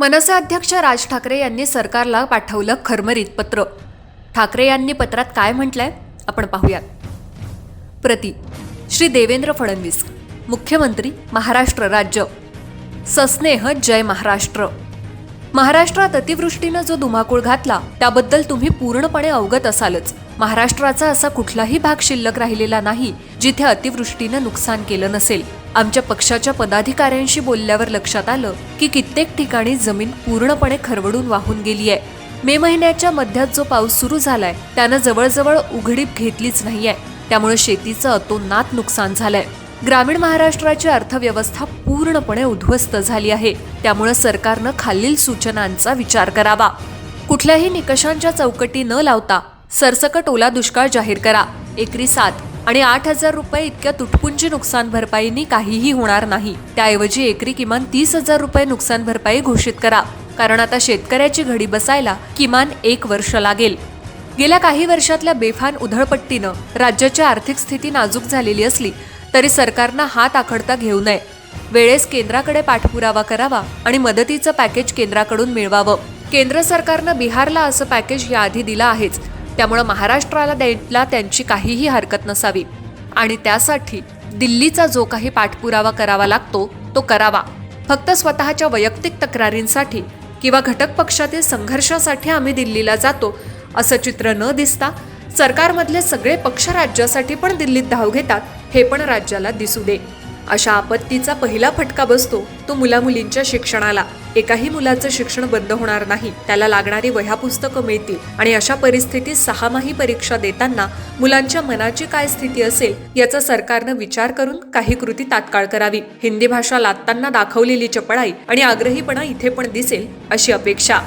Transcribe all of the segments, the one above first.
मनसे अध्यक्ष राज ठाकरे यांनी सरकारला पाठवलं खरमरीत पत्र. ठाकरे यांनी पत्रात काय म्हटलंय? आपण पाहूयात. प्रति श्री देवेंद्र फडणवीस मुख्यमंत्री महाराष्ट्र राज्य. सस्नेह जय महाराष्ट्र. महाराष्ट्रात अतिवृष्टीनं जो धुमाकूळ घातला त्याबद्दल तुम्ही पूर्णपणे अवगत असालच. महाराष्ट्राचा असा कुठलाही भाग शिल्लक राहिलेला नाही जिथे अतिवृष्टीनं नुकसान केलं नसेल. आमच्या पक्षाच्या पदाधिकाऱ्यांशी बोलल्यावर लक्षात आलं की कित्येक ठिकाणी जमीन पूर्णपणे खरवडून वाहून गेली आहे. मे महिन्याच्या मध्यात जो पाऊस सुरू झालाय त्यानं जवळजवळ उघडीप घेतलीच नाहीये. त्यामुळे शेतीचं अतोनात नुकसान झालंय. ग्रामीण महाराष्ट्राची अर्थव्यवस्था पूर्णपणे उद्ध्वस्त झाली आहे. त्यामुळे सरकारनं खालील सूचनांचा विचार करावा. कुठल्याही निकषांच्या चौकटी न लावता सरसकट ओला दुष्काळ जाहीर करा. एकरी सात. आणि आठ हजार रुपये इतक्या तुटपुंजी नुकसान भरपाईनी काहीही होणार नाही. त्याऐवजी एकरी किमान तीस हजार रुपये नुकसान भरपाई घोषित करा. कारण आता शेतकऱ्याची घडी बसायला किमान एक वर्ष लागेल. गेल्या काही वर्षातल्या बेफान उधळपट्टीनं राज्याची आर्थिक स्थिती नाजूक झालेली असली तरी सरकारनं हात आखडता घेऊ नये. वेळेस केंद्राकडे पाठपुरावा करावा आणि मदतीचं पॅकेज केंद्राकडून मिळवावं. केंद्र सरकारनं बिहारला असं पॅकेज याआधी दिलं आहेच. त्यामुळं महाराष्ट्राला द्यायला त्यांची काहीही हरकत नसावी. आणि त्यासाठी दिल्लीचा जो काही पाठपुरावा करावा लागतो तो करावा. फक्त स्वतःच्या वैयक्तिक तक्रारींसाठी किंवा घटक पक्षातील संघर्षासाठी आम्ही दिल्लीला जातो असं चित्र न दिसता सरकारमधले सगळे पक्ष राज्यासाठी पण दिल्लीत धाव घेतात हे पण राज्याला दिसू दे. अशा आपत्तीचा पहिला फटका बसतो तो मुलामुलींच्या शिक्षणाला. एकाही मुलाचं शिक्षण बंद होणार नाही त्याला लागणारी वह्या पुस्तकं मिळतील आणि अशा परिस्थितीत सहामाही परीक्षा देताना मुलांच्या मनाची काय स्थिती असेल याचा सरकारनं विचार करून काही कृती तात्काळ करावी. हिंदी भाषा लादताना दाखवलेली चपळाई आणि आग्रहीपणा इथे पण दिसेल अशी अपेक्षा.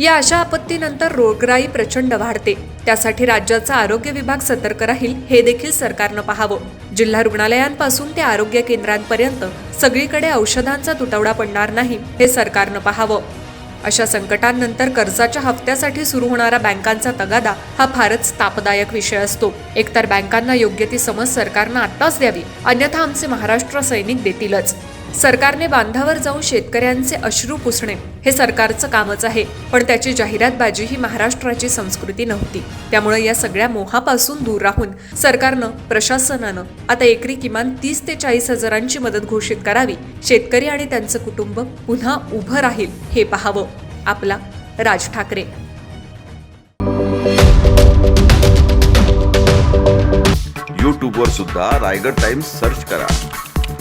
या अशा आपत्तीनंतर रोगराई प्रचंड वाढते. त्यासाठी राज्याचा आरोग्य विभाग सतर्क राहील हे देखील सरकारनं पाहावं. जिल्हा रुग्णालयांपासून ते आरोग्य केंद्रांपर्यंत सगळीकडे औषधांचा तुटवडा पडणार नाही हे सरकारनं पाहावं. अशा संकटांनंतर कर्जाच्या हप्त्यासाठी सुरू होणारा बँकांचा तगादा हा फारच तापदायक विषय असतो. एकतर बँकांना योग्य ती समज सरकारनं आत्ताच द्यावी अन्यथा आमचे महाराष्ट्र सैनिक देतीलच सरकारने बांधावर जाऊन शेतकऱ्यांचे अश्रू पुसणे हे सरकारचं कामच आहे. पण त्याची जाहिरातबाजी ही महाराष्ट्राची संस्कृती नव्हती. त्यामुळे या सगळ्या मोहापासून दूर राहून सरकारनं प्रशासनानं आता एकरी किमान तीस ते चाळीस हजारांची मदत घोषित करावी. शेतकरी आणि त्यांचं कुटुंब पुन्हा उभं राहील हे पाहावं. आपला राज ठाकरे. यूट्यूबवर सुद्धा रायगड टाइम्स सर्च करा.